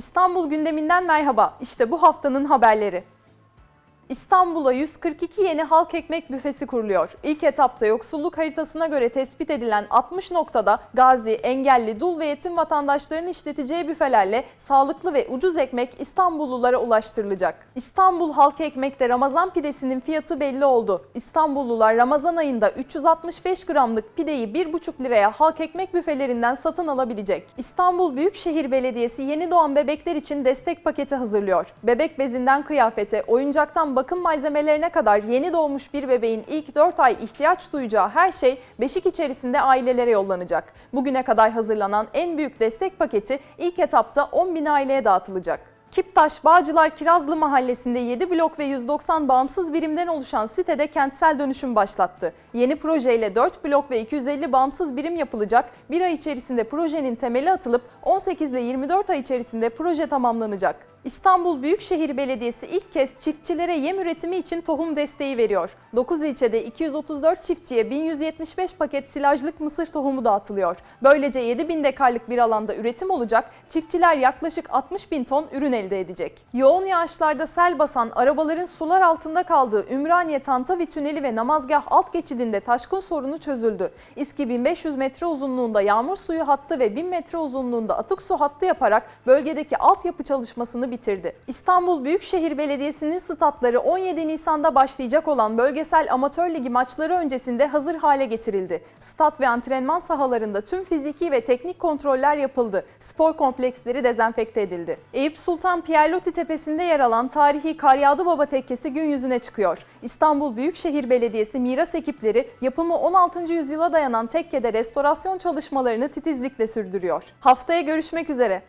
İstanbul gündeminden merhaba. İşte bu haftanın haberleri. İstanbul'a 142 yeni halk ekmek büfesi kuruluyor. İlk etapta yoksulluk haritasına göre tespit edilen 60 noktada gazi, engelli, dul ve yetim vatandaşların işleteceği büfelerle sağlıklı ve ucuz ekmek İstanbullulara ulaştırılacak. İstanbul halk ekmekte Ramazan pidesinin fiyatı belli oldu. İstanbullular Ramazan ayında 365 gramlık pideyi 1,5 liraya halk ekmek büfelerinden satın alabilecek. İstanbul Büyükşehir Belediyesi yeni doğan bebekler için destek paketi hazırlıyor. Bebek bezinden kıyafete, oyuncaktan bakım malzemelerine kadar yeni doğmuş bir bebeğin ilk 4 ay ihtiyaç duyacağı her şey beşik içerisinde ailelere yollanacak. Bugüne kadar hazırlanan en büyük destek paketi ilk etapta 10 bin aileye dağıtılacak. Kiptaş Bağcılar Kirazlı Mahallesi'nde 7 blok ve 190 bağımsız birimden oluşan sitede kentsel dönüşüm başlattı. Yeni projeyle 4 blok ve 250 bağımsız birim yapılacak. Bir ay içerisinde projenin temeli atılıp 18 ile 24 ay içerisinde proje tamamlanacak. İstanbul Büyükşehir Belediyesi ilk kez çiftçilere yem üretimi için tohum desteği veriyor. 9 ilçede 234 çiftçiye 1175 paket silajlık mısır tohumu dağıtılıyor. Böylece 7000 dekarlık bir alanda üretim olacak, çiftçiler yaklaşık 60 bin ton ürün elde edecek. Yoğun yağışlarda sel basan arabaların sular altında kaldığı Ümraniye Tantavi Tüneli ve Namazgah alt geçidinde taşkın sorunu çözüldü. İSKİ 1500 metre uzunluğunda yağmur suyu hattı ve 1000 metre uzunluğunda atık su hattı yaparak bölgedeki altyapı çalışmasını bitirdi. İstanbul Büyükşehir Belediyesi'nin statları 17 Nisan'da başlayacak olan bölgesel amatör ligi maçları öncesinde hazır hale getirildi. Stat ve antrenman sahalarında tüm fiziki ve teknik kontroller yapıldı. Spor kompleksleri dezenfekte edildi. Eyüp Sultan Pierlotti Tepesi'nde yer alan tarihi Karyada Baba Tekkesi gün yüzüne çıkıyor. İstanbul Büyükşehir Belediyesi miras ekipleri yapımı 16. yüzyıla dayanan tekkede restorasyon çalışmalarını titizlikle sürdürüyor. Haftaya görüşmek üzere.